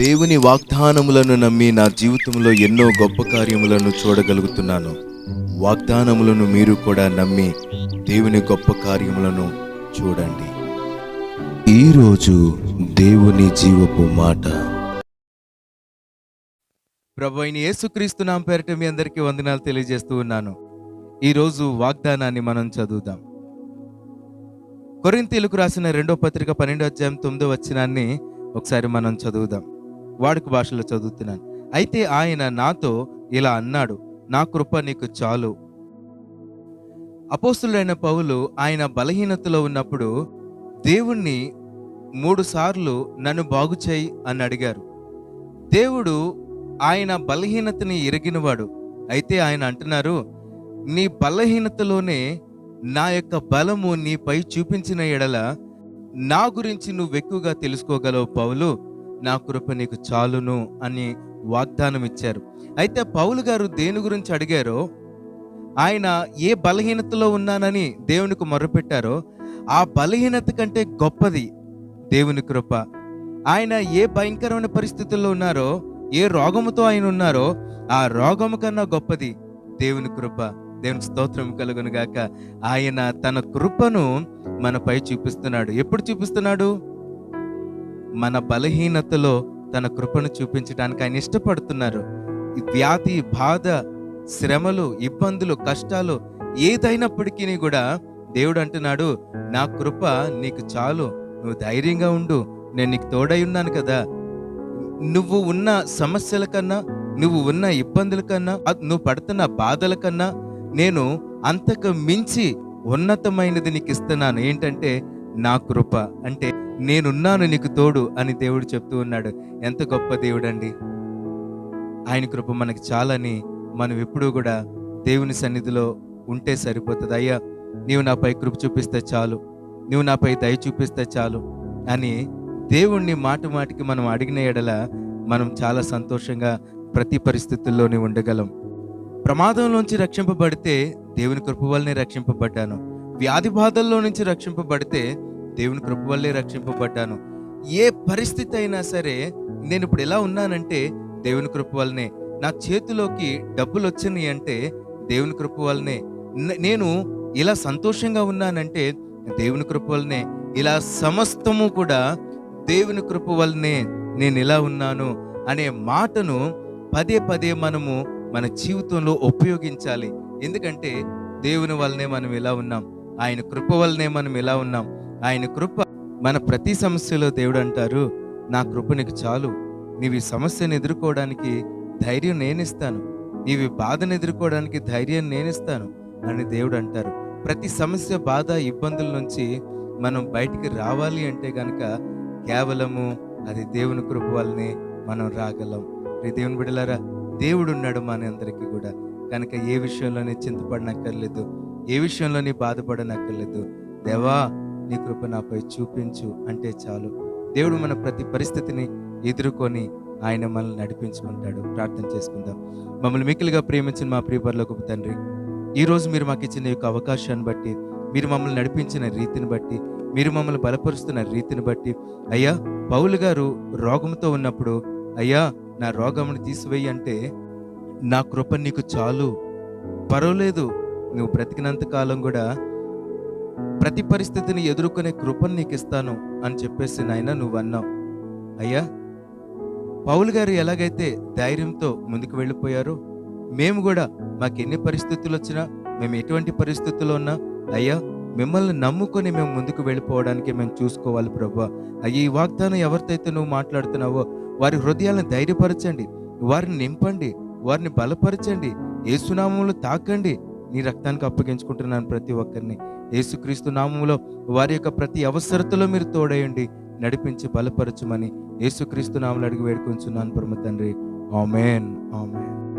దేవుని వాగ్దానములను నమ్మి నా జీవితంలో ఎన్నో గొప్ప కార్యములను చూడగలుగుతున్నాను. వాగ్దానములను మీరు కూడా నమ్మి దేవుని గొప్ప కార్యములను చూడండి. ఈరోజు దేవుని జీవపు మాట. ప్రభు అయిన యేసుక్రీస్తు నామ పేరిట మీ అందరికీ వందనాలు తెలియజేస్తూ ఉన్నాను. ఈరోజు వాగ్దానాన్ని మనం చదువుదాం. కొరింతీలకు రాసిన రెండో పత్రిక పన్నెండో అధ్యాయం తొమ్మిదో వచ్చినాన్ని ఒకసారి మనం చదువుదాం. వాడుక భాషలో చదువుతున్నాను. అయితే ఆయన నాతో ఇలా అన్నాడు నా కృప నీకు చాలు. అపోస్తులైన పౌలు ఆయన బలహీనతలో ఉన్నప్పుడు దేవుణ్ణి మూడు సార్లు నన్ను బాగు చేయి అని అడిగారు. దేవుడు ఆయన బలహీనతని ఎరిగినవాడు. అయితే ఆయన అంటున్నారు నీ బలహీనతలోనే నా యొక్క బలము నీపై చూపించిన ఎడల నా గురించి నువ్వు ఎక్కువగా తెలుసుకోగలవు పౌలు. నా కృప నీకు చాలును అని వాగ్దానం ఇచ్చారు అయితే పౌలు గారు దేని గురించి అడిగారో ఆయన ఏ బలహీనతలో ఉన్నానని దేవునికి మొరపెట్టారో ఆ బలహీనత కంటే గొప్పది దేవుని కృప. ఆయన ఏ భయంకరమైన పరిస్థితుల్లో ఉన్నారో ఏ రోగముతో ఆయన ఉన్నారో ఆ రోగము కన్నా గొప్పది దేవుని కృప. దేవుని స్తోత్రం కలుగును గాక. ఆయన తన కృపను మనపై చూపిస్తున్నాడు. ఎప్పుడు చూపిస్తున్నాడు? మన బలహీనతలో తన కృపను చూపించడానికి ఆయన ఇష్టపడుతున్నారు. వ్యాధి బాధ శ్రమలు ఇబ్బందులు కష్టాలు ఏదైనప్పటికీ కూడా దేవుడు అంటున్నాడు నా కృప నీకు చాలు. నువ్వు ధైర్యంగా ఉండు. నేను నీకు తోడై ఉన్నాను కదా. నువ్వు ఉన్న సమస్యల కన్నా నువ్వు ఉన్న ఇబ్బందుల కన్నా నువ్వు పడుతున్న బాధల కన్నా నేను అంతకు మించి ఉన్నతమైనది నీకు ఇస్తున్నాను. ఏంటంటే నా కృప. అంటే నేనున్నాను నీకు తోడు అని దేవుడు చెప్తూ ఉన్నాడు. ఎంత గొప్ప దేవుడు అండి ఆయన కృప మనకి చాలని మనం ఎప్పుడూ కూడా దేవుని సన్నిధిలో ఉంటే సరిపోతుంది. అయ్యా నీవు నాపై కృప చూపిస్తే చాలు. నువ్వు నాపై దయ చూపిస్తే చాలు అని దేవుణ్ణి మాట మాటికి మనం అడిగిన ఎడల మనం చాలా సంతోషంగా ప్రతి పరిస్థితుల్లోనే ఉండగలం. ప్రమాదంలోంచి రక్షింపబడితే దేవుని కృప వల్లనే రక్షింపబడ్డాను. వ్యాధి బాధల్లో నుంచి రక్షింపబడితే దేవుని కృప వల్లే రక్షింపబడ్డాను. ఏ పరిస్థితి అయినా సరే నేను ఇప్పుడు ఎలా ఉన్నానంటే దేవుని కృప వల్లనే. నా చేతిలోకి డబ్బులు వచ్చినాయి అంటే దేవుని కృప వల్లనే. నేను ఇలా సంతోషంగా ఉన్నానంటే దేవుని కృప వల్లనే. ఇలా సమస్తము కూడా దేవుని కృప వల్లనే నేను ఇలా ఉన్నాను అనే మాటను పదే పదే మనము మన జీవితంలో ఉపయోగించాలి. ఎందుకంటే దేవుని వల్లనే మనం ఇలా ఉన్నాం. ఆయన కృప వల్లనే మనం ఇలా ఉన్నాం. ఆయన కృప మన ప్రతి సమస్యలో దేవుడు అంటారు నా కృప నీకు చాలు. నీవి సమస్యను ఎదుర్కోవడానికి ధైర్యం నేనిస్తాను. నీవి బాధను ఎదుర్కోవడానికి ధైర్యం నేనిస్తాను అని దేవుడు అంటారు. ప్రతి సమస్య బాధ ఇబ్బందుల నుంచి మనం బయటికి రావాలి అంటే గనక కేవలము అది దేవుని కృప వల్లనే మనం రాగలం. రే దేవుని బిడలారా దేవుడు ఉన్నాడు మన అందరికీ కూడా. కనుక ఏ విషయంలోనే చింతపడనక్కర్లేదు ఏ విషయంలోనే బాధపడనక్కర్లేదు. దేవా నీ కృప నాపై చూపించు అంటే చాలు. దేవుడు మన ప్రతి పరిస్థితిని ఎదుర్కొని ఆయన మనల్ని నడిపించుకుంటాడు ప్రార్థన చేసుకుందాం. మమ్మల్ని మిక్కిలిగా ప్రేమించిన మా ప్రియపరలోకి తండ్రి ఈ రోజు మీరు మాకు ఇచ్చిన యొక్క అవకాశాన్ని బట్టి మీరు మమ్మల్ని నడిపించిన రీతిని బట్టి మీరు మమ్మల్ని బలపరుస్తున్న రీతిని బట్టి అయ్యా పౌలు గారు రోగంతో ఉన్నప్పుడు అయ్యా నా రోగమును తీసివేయి అంటే నా కృప నీకు చాలు. పర్వాలేదు. నువ్వు బ్రతికినంత కాలం కూడా ప్రతి పరిస్థితిని ఎదుర్కొనే కృపను నీకు ఇస్తాను అని చెప్పేసి నాయన నువ్వు అన్నావు అయ్యా పౌలు గారు ఎలాగైతే ధైర్యంతో ముందుకు వెళ్ళిపోయారో మేము కూడా మాకు ఎన్ని పరిస్థితులు వచ్చినా మేము ఎటువంటి పరిస్థితుల్లో ఉన్నా అయ్యా మిమ్మల్ని నమ్ముకొని మేము ముందుకు వెళ్ళిపోవడానికి మేము చూసుకోవాలి ప్రభా అయ్యి ఈ వాగ్దానం ఎవరితో నువ్వు మాట్లాడుతున్నావో వారి హృదయాలను ధైర్యపరచండి వారిని నింపండి వారిని బలపరచండి ఏ సునామంలో తాకండి నీ రక్తానికి అప్పగించుకుంటున్నాను ప్రతి ఒక్కరిని. యేసుక్రీస్తు నామంలో వారి యొక్క ప్రతి అవసరతలో మీరు తోడేయండి నడిపించి బలపరచమని యేసుక్రీస్తు నామలు అడిగి వేడుకొంచున్నాను పరమ తండ్రి. ఆమెన్. ఆమెన్.